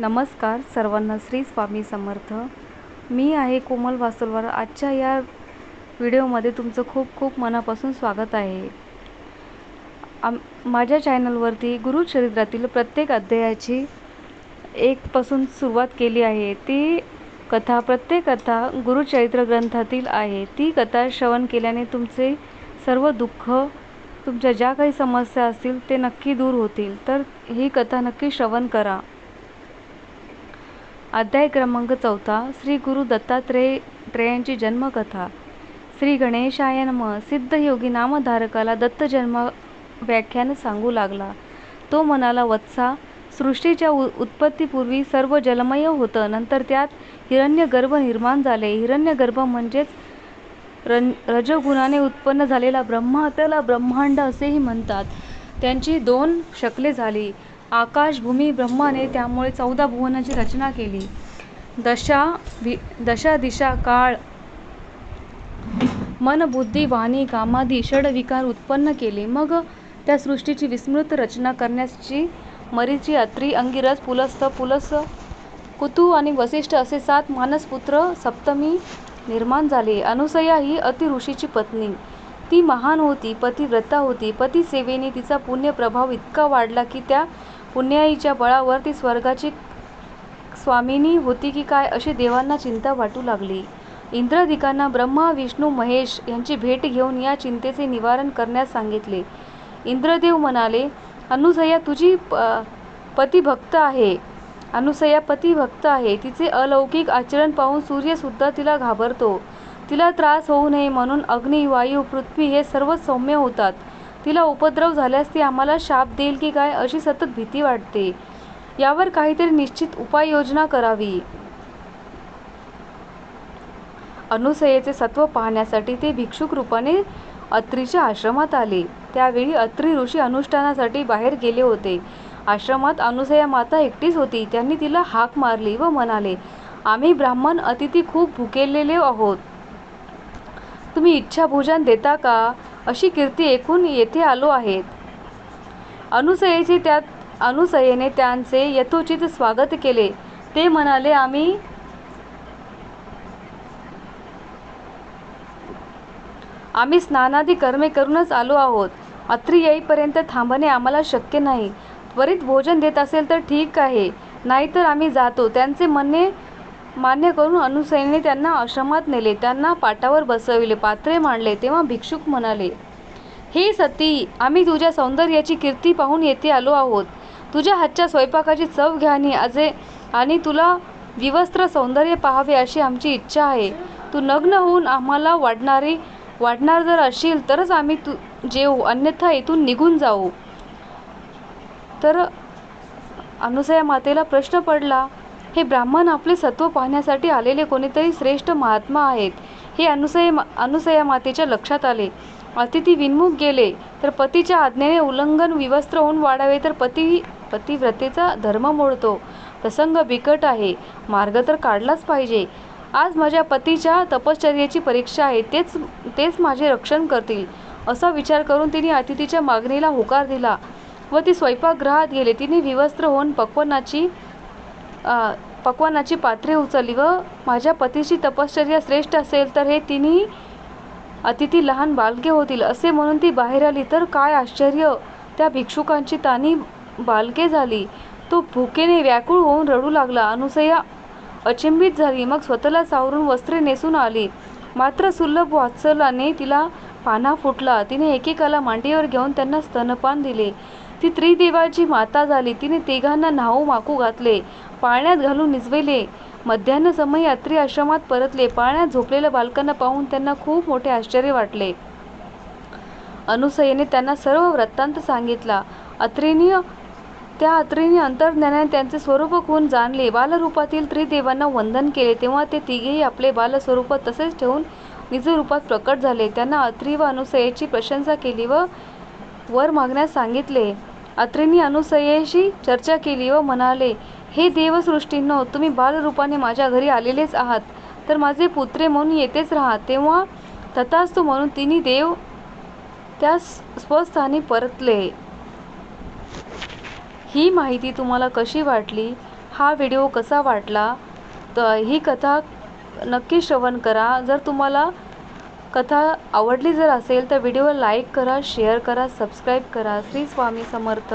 नमस्कार सर्वांना श्री स्वामी समर्थ. मी आहे कोमल वासलवार. आजच्या या व्हिडिओमध्ये तुमचं खूप खूप मनापासून स्वागत आहे. आम माझ्या चॅनलवरती गुरुचरित्रातील प्रत्येक अध्यायाची एकपासून सुरुवात केली आहे. ती कथा प्रत्येक कथा गुरुचरित्र ग्रंथातील आहे. ती कथा श्रवण केल्याने तुमचे सर्व दुःख तुमच्या ज्या काही समस्या असतील ते नक्की दूर होतील. तर ही कथा नक्की श्रवण करा. अध्याय क्रमांक चौथा श्री गुरु दत्तात्रेय त्रेयांची जन्मकथा. श्री गणेशाय नम. सिद्धयोगी नामधारकाला दत्त जन्म व्याख्यान सांगू लागला. तो म्हणाला वत्सा सृष्टीच्या उ उत्पत्तीपूर्वी सर्व जलमय होतं. नंतर त्यात हिरण्यगर्भ निर्माण झाले. हिरण्यगर्भ म्हणजेच रन रजगुणाने उत्पन्न झालेला ब्रह्मा त्याला ब्रह्मांड असेही म्हणतात. त्यांची दोन शकले झाली. आकाश भूमी ब्रह्माने त्यामुळे चौदा भुवनाची रचना केली. दशा वि दशा दिशा काळ मन बुद्धी वाणी कामादी षडविकार उत्पन्न केले. मग त्या सृष्टीची विस्मृत रचना करण्याची मरीची अत्री अंगिरस पुलस्त पुलस कुतू आणि वसिष्ठ असे सात मानसपुत्र सप्तमी निर्माण झाले. अनुसया ही अति ऋषीची पत्नी. ती महान होती पतिव्रता होती. पतिसेवेने तिचा पुण्य प्रभाव इतका वाढला की त्या पुण्याईच्या बळावर ती स्वर्गाची स्वामिनी होती की काय अशी देवांना चिंता वाटू लागली. इंद्रादिकांना ब्रह्मा विष्णू महेश यांची भेट घेऊन या चिंतेचे निवारण करण्यास सांगितले. इंद्रदेव म्हणाले अनुसया तुझी प पतिभक्त आहे. अनुसया पतिभक्त आहे. तिचे अलौकिक आचरण पाहून सूर्यसुद्धा तिला घाबरतो. तिला त्रास होऊ नये म्हणून अग्नी वायू पृथ्वी हे सर्व सौम्य होतात. तिला उपद्रव झाल्यास ती आम्हाला शाप देईल की काय अशी सतत भीती वाटते. यावर काहीतरी निश्चित उपाययोजना करावी. अनुसयेचे सत्व पाहण्यासाठी ते भिक्षुक रूपाने अत्रीच्या आश्रमात आले. त्यावेळी अत्री ऋषी अनुष्ठानासाठी बाहेर गेले होते. आश्रमात अनुसया माता एकटीच होती. त्यांनी तिला हाक मारली व म्हणाले आम्ही ब्राह्मण अतिथी खूप भुकेलेले आहोत. तुम्ही इच्छा भोजन देता का? अशी कीर्ती ऐकून येथे आलो आहेत. अनुसयेचे त्यात अनुसयेने त्यांचे यथोचित स्वागत केले. ते म्हणाले आम्ही आम्ही स्नानादी कर्मे करूनच आलो आहोत. अत्री येईपर्यंत थांबणे आम्हाला शक्य नाही. त्वरित भोजन देत असेल तर ठीक आहे. नाहीतर आम्ही जातो. त्यांचे म्हणणे मान्य करून अनुसयेने त्यांना आश्रमात नेले. त्यांना पाटावर बसविले. पात्रे मांडले. तेव्हा भिक्षुक म्हणाले हे सती आम्ही तुझ्या सौंदर्याची कीर्ती पाहून येथे आलो आहोत. तुझ्या हातच्या स्वयंपाकाची चव घ्यानी अजे आणि तुला विवस्त्र सौंदर्य पाहावे अशी आमची इच्छा आहे. तू नग्न होऊन आम्हाला वाढणारी वाढणार जर असशील तरच आम्ही तू जेऊ. अन्यथा इथून निघून जाऊ. तर अनुसया मातेला प्रश्न पडला हे ब्राह्मण आपले सत्व पाहण्यासाठी आलेले कोणीतरी श्रेष्ठ महात्मा आहेत. हे अनुसय अनुसया मातेच्या लक्षात आले. अतिथी विन्मुख गेले तर पतीच्या आज्ञेने उल्लंघन विवस्त्र होऊन वाढावे तर पती पतिव्रतेचा धर्म मोडतो. प्रसंग बिकट आहे. मार्ग तर काढलाच पाहिजे. आज माझ्या पतीच्या तपश्चर्याची परीक्षा आहे तेच तेच माझे रक्षण करतील. असा विचार करून तिने अतिथीच्या मागणीला होकार दिला. व ती स्वयंपाकगृहात गेले. तिने विवस्त्र होऊन पक्वनाची पक्वानाची पात्रे उचलली व माझ्या पतीची तपश्चर्या श्रेष्ठ असेल तर हे तिन्ही अतिथी लहान बालके होतील असे म्हणून ती बाहेर आली. तर काय आश्चर्य! त्या भिक्षुकांची तानी बालके झाली. तो भुकेने व्याकुळ होऊन रडू लागला. अनुसया अचंबित झाली. मग स्वतःला सावरून वस्त्रे नेसून आली. मात्र सुलभ वात्सलाने तिला पाना फुटला. तिने एकेकाला मांडीवर घेऊन त्यांना स्तनपान दिले. ती त्रिदेवाची माता झाली. तिने तिघांना न्हाऊ माकू घातले. पाळण्यात घालून निजविले. मध्यान्ह समय अत्री आश्रमात परतले. पाळण्यात झोपलेल्या बालकांना पाहून त्यांना खूप मोठे आश्चर्य वाटले. अनुसयेने त्यांना सर्व वृत्तांत सांगितला. अत्रेनीय त्या अत्रेनी अंतर्ज्ञानाने त्यांचे स्वरूप खून जाणले. बालरूपातील त्रिदेवांना वंदन केले. तेव्हा ते तिघेही आपले बालस्वरूप तसेच ठेवून निज रूपात प्रकट झाले. त्यांना अत्री व अनुसयेची प्रशंसा केली व वर मागण्यास सांगितले. अत्रेनी अनुसयेशी चर्चा केली व म्हणाले हे देवसृष्टींनो तुम्ही बालरूपाने माझ्या घरी आलेलेच आहात. तर माझे पुत्रे म्हणून येतेच राहा. तेव्हा तथास्तु म्हणून तिन्ही देव त्या स्वस्थानी परतले. ही माहिती तुम्हाला कशी वाटली? हा व्हिडिओ कसा वाटला? तर ही कथा नक्की श्रवण करा. जर तुम्हाला कथा आवडली जर असेल तर व्हिडिओला लाईक करा शेअर करा सबस्क्राईब करा. श्री स्वामी समर्थ.